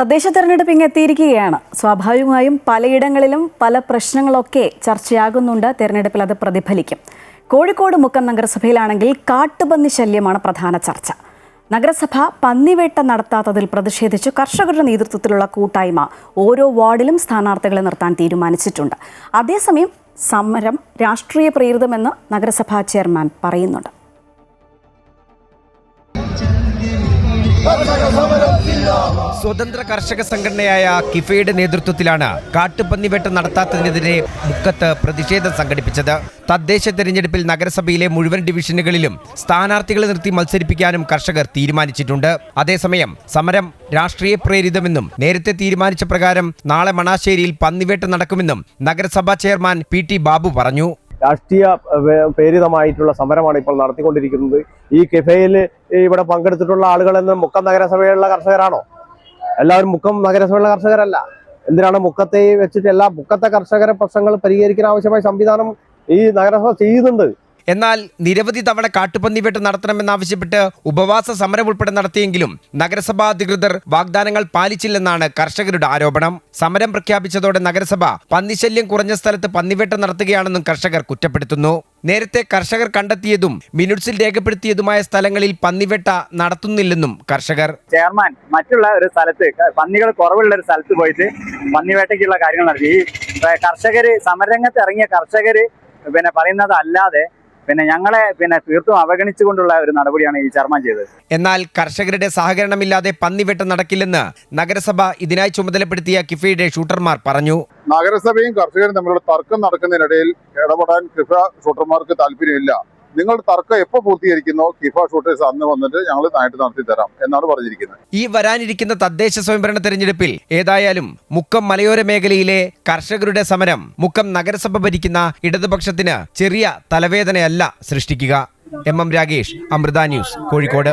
തദ്ദേശ തെരഞ്ഞെടുപ്പ് ഇങ്ങ് എത്തിയിരിക്കുകയാണ്. സ്വാഭാവികമായും പലയിടങ്ങളിലും പല പ്രശ്നങ്ങളൊക്കെ ചർച്ചയാകുന്നുണ്ട്. തെരഞ്ഞെടുപ്പിൽ അത് പ്രതിഫലിക്കും. കോഴിക്കോട് മുക്കം നഗരസഭയിലാണെങ്കിൽ കാട്ടുപന്നി ശല്യമാണ് പ്രധാന ചർച്ച. നഗരസഭ പന്നിവേട്ട നടത്താത്തതിൽ പ്രതിഷേധിച്ച് കർഷകരുടെ നേതൃത്വത്തിലുള്ള കൂട്ടായ്മ ഓരോ വാർഡിലും സ്ഥാനാർത്ഥികളെ നിർത്താൻ തീരുമാനിച്ചിട്ടുണ്ട്. അതേസമയം സമരം രാഷ്ട്രീയ പ്രേരിതമെന്ന് നഗരസഭാ ചെയർമാൻ പറയുന്നുണ്ട്. സ്വതന്ത്ര കർഷക സംഘടനയായ കിഫയുടെ നേതൃത്വത്തിലാണ് കാട്ടുപന്നിവേട്ട നടത്താത്തതിനെതിരെ മുക്കത്ത് പ്രതിഷേധം സംഘടിപ്പിച്ചത്. തദ്ദേശ തെരഞ്ഞെടുപ്പിൽ നഗരസഭയിലെ മുഴുവൻ ഡിവിഷനുകളിലും സ്ഥാനാർത്ഥികളെ നിർത്തി മത്സരിപ്പിക്കാനും കർഷകർ തീരുമാനിച്ചിട്ടുണ്ട്. അതേസമയം സമരം രാഷ്ട്രീയ പ്രേരിതമെന്നും നേരത്തെ തീരുമാനിച്ച പ്രകാരം നാളെ മണാശ്ശേരിയിൽ പന്നിവേട്ട നടക്കുമെന്നും നഗരസഭാ ചെയർമാൻ പി ടി ബാബു പറഞ്ഞു. രാഷ്ട്രീയ പ്രേരിതമായിട്ടുള്ള സമരമാണ് ഇപ്പോൾ നടത്തിക്കൊണ്ടിരിക്കുന്നത്. ഈ കിഫയിൽ ഇവിടെ പങ്കെടുത്തിട്ടുള്ള ആളുകളെന്ന് മുക്കം നഗരസഭയിലുള്ള കർഷകരാണോ? എല്ലാവരും മുക്കം നഗരസഭയിലുള്ള കർഷകരല്ല. എന്തിനാണ് മുക്കത്തെ വെച്ചിട്ട് എല്ലാ മുക്കത്തെ കർഷകരെ പ്രശ്നങ്ങൾ പരിഹരിക്കാൻ ആവശ്യമായ സംവിധാനം ഈ നഗരസഭ ചെയ്യുന്നുണ്ട്? എന്നാൽ നിരവധി തവണ കാട്ടുപന്നി വേട്ട നടത്തണമെന്നാവശ്യപ്പെട്ട് ഉപവാസ സമരം ഉൾപ്പെടെ നടത്തിയെങ്കിലും നഗരസഭാ അധികൃതർ വാഗ്ദാനങ്ങൾ പാലിച്ചില്ലെന്നാണ് കർഷകരുടെ ആരോപണം. സമരം പ്രഖ്യാപിച്ചതോടെ നഗരസഭ പന്നിശല്യം കുറഞ്ഞ സ്ഥലത്ത് പന്നിവേട്ട നടത്തുകയാണെന്നും കർഷകർ കുറ്റപ്പെടുത്തുന്നു. നേരത്തെ കർഷകർ കണ്ടെത്തിയതും മിനുട്സിൽ രേഖപ്പെടുത്തിയതുമായ സ്ഥലങ്ങളിൽ പന്നിവേട്ട നടത്തുന്നില്ലെന്നും കർഷകർ. ചെയർമാൻ മറ്റുള്ള ഒരു സ്ഥലത്ത് പന്നികൾ കുറവുള്ള ഒരു സ്ഥലത്ത് പോയിട്ട് പന്നിവേട്ടയ്ക്കുള്ള കാര്യങ്ങൾ നടത്തി. കർഷകര് സമരരംഗത്ത് ഇറങ്ങിയ കർഷകര് പിന്നെ പറയുന്നത് അല്ലാതെ പിന്നെ ഞങ്ങളെ പിന്നെ തീർത്തും അവഗണിച്ചുകൊണ്ടുള്ള ഒരു നടപടിയാണ് ഈ ചെയർമാൻ ചെയ്തത്. എന്നാൽ കർഷകരുടെ സഹകരണമില്ലാതെ പന്നിവെട്ടം നടക്കില്ലെന്ന് നഗരസഭ ഇതിനായി ചുമതലപ്പെടുത്തിയ കിഫയുടെ ഷൂട്ടർമാർ പറഞ്ഞു. നഗരസഭയും കർഷകരും തമ്മിലുള്ള തർക്കം നടക്കുന്നതിനിടയിൽ ഇടപെടാൻ കിഫ ഷൂട്ടർമാർക്ക് താല്പര്യമില്ല. നിങ്ങളുടെ തർക്കം എപ്പോൾ പൂർത്തീകരിക്കുന്നോ? കിഫ ഷൂട്ടേഴ്സ് അന്ന് വന്നിട്ട് ഞങ്ങൾ നായിട്ട് നടത്തി തരാം എന്നാണ് പറഞ്ഞിരിക്കുന്നത്. ഈ വരാനിരിക്കുന്ന തദ്ദേശ സ്വയംഭരണ തെരഞ്ഞെടുപ്പിൽ ഏതായാലും മുക്കം മലയോര മേഖലയിലെ കർഷകരുടെ സമരം മുക്കം നഗരസഭ ഭരിക്കുന്ന ഇടതുപക്ഷത്തിന് ചെറിയ തലവേദനയല്ല സൃഷ്ടിക്കുക. M M Ragesh Amrita news Kozhikode.